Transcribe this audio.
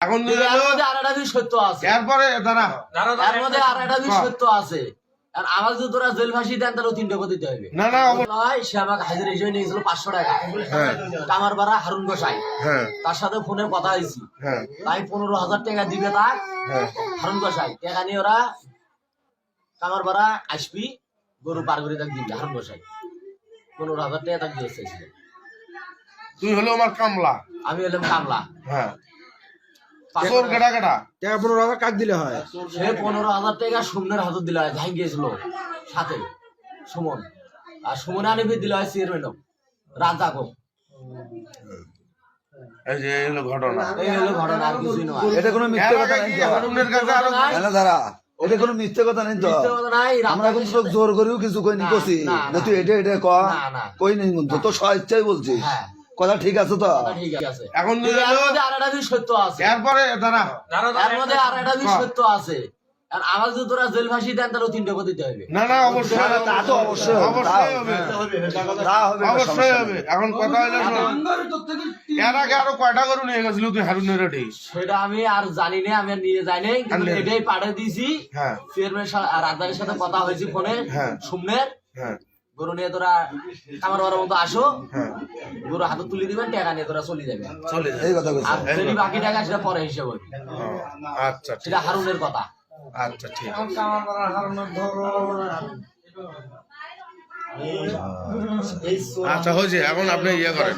এখন কিন্তু এর মধ্যে আর একটা বিষয় সত্য আছে। এরপরে দাঁড়া। এর মধ্যে আর একটা সত্য আছে। আর আমার যদি তোরা জেল ফাঁসি দেন তাহলে তিনটে করে দিতে হবে। না না নয় সে আমাকে হাজির হিসেবে নিয়েছিল পাঁচশো টাকা। হ্যাঁ। হারুন গোসাই। হ্যাঁ। তার সাথে ফোনে কথা হয়েছি। হ্যাঁ। তাই পনেরো হাজার টাকা দিবে তার হ্যাঁ। হারুন গোসাই। টাকা নিয়ে ওরা কামার পাড়া আসবি গরু পার করে তাকে দিবে হারুন গোসাই। পনেরো হাজার টাকা তাকে তুই হলো আমার কামলা। আমি হলাম কামলা। হ্যাঁ। টাকা পনেরো হাজার কাক দিলে হয়? সে পনেরো হাজার টাকা সুমনের হাতে দিল হয় গিয়েছিল সাথে সুমন। আর সুমনে আনিবি দিল হয় চেয়ারম্যান রাজা কো এই যে এই হলো ঘটনা। এই হলো ঘটনা আর কিছুই নয়। এটা কোনো মিথ্যে কথা নেই দাঁড়া এটা কোনো মিথ্যে কথা নেই তো? মিথ্যে কথা নাই, আমরা কিন্তু জোর করেও কিছু কই নি না, কছি না, না না। তুই এটা এটা ক না, না। কই নেই কিন্তু তো স্বেচ্ছাই বলছিস। হ্যাঁ। কথা ঠিক আছে তো? কথা ঠিক আছে। এখন সত্য আছে। এরপরে দাঁড়া। এর মধ্যে আর একটা সত্য আছে। আর আমার যদি তোরা জেল ফাঁসি দেন তাহলে তিনটে করে দিতে হবে। না না অবশ্যই তা তো অবশ্যই হবে, অবশ্যই হবে। হবে। তা হবে অবশ্যই হবে। এখন কথা হলো শোন, এর আগে আরও কয়টা গরু নিয়ে গেছিল তুই হারুনের ওটি সেটা আমি আর জানি না আমি নিয়ে যাই নাই। কিন্তু এটাই পাঠিয়ে দিয়েছি। হ্যাঁ। চেয়ারম্যান আর রাজাকের সাথে কথা হয়েছে ফোনে। হ্যাঁ। সুমনের হ্যাঁ। গরু নিয়ে তোরা খামার বড় মতো আসো। হ্যাঁ। গরু হাতে তুলে দিবেন টাকা নিয়ে তোরা চলে যাবে। চলে এই কথা কইছে আর যদি বাকি টাকা সেটা পরে হিসেব। হবে। আচ্ছা সেটা হারুনের কথা। আচ্ছা ঠিক আছে। আচ্ছা হয়েছে। এখন আপনি ইয়ে করেন।